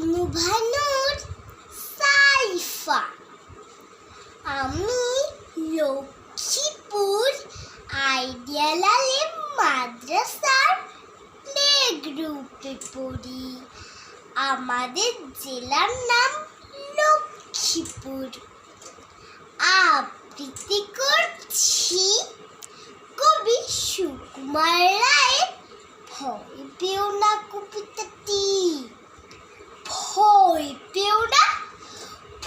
শুভানুর সাইফা। আমি লক্ষ্মীপুর আইডিয়াল আলিম মাদ্রাসার প্লে গ্রুপে পড়ি। আমাদের জেলার নাম লক্ষ্মীপুর। আবৃত্তি করছি কবি সুকুমার রায়ের, ভয় পেও না কবিতাটি ভয় পেও না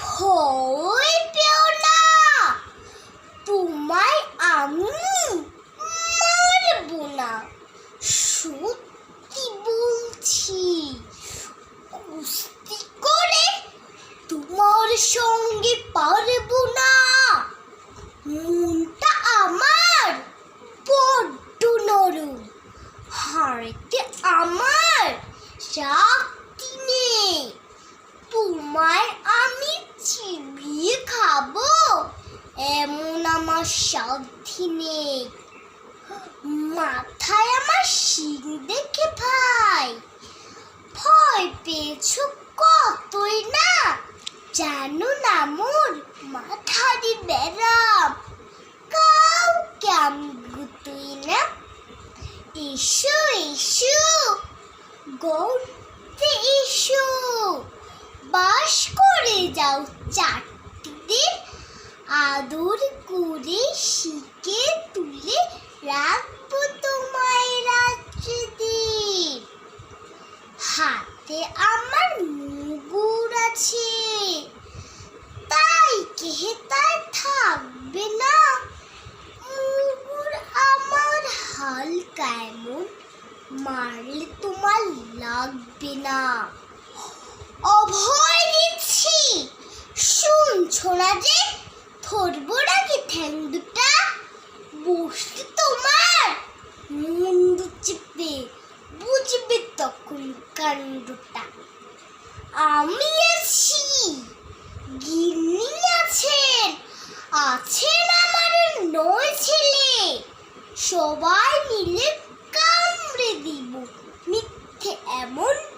ভয় পেও না তোমায় আমি মারবো না সত্যি বলছি কুস্তি করে তোমার সঙ্গে পারব না। মনটা আমার বড্ড নরম। হাড়িতে আমার শক্তি নেই তোমায় আমি চিবিয়ে খাব। এমন আমার সাধ্যি নেই। মাথায় আমার শিং দেখে ভাই ভয় পেয়েছ কতই না জানো না মোর মাথারি বেড়াম কাউকে আমি গুতুই না? এসো এসো গৌতে এসো। বাস করে যাও চারটি আদর করে শিখে তুলে রাখব তোমায় রাত্রি দিন হাতে আমার মুগুর আছে। তাই কে তাই থাকবে না? মুগুর আমার হাল এমন মারলে তোমার লাগবে না। অভয় দিচ্ছি শুনছো না যে ধরবো নাকি ঠ্যাং দুটা? বসতে তোমার মুন্ডু চিপে বুঝবে তখন কাণ্ডটা আমি আছি। গিন্নি আছেন। আছেন আমার নয় ছেলে। সবাই মিলে কামড়ে দিব। মিথ্যে এমন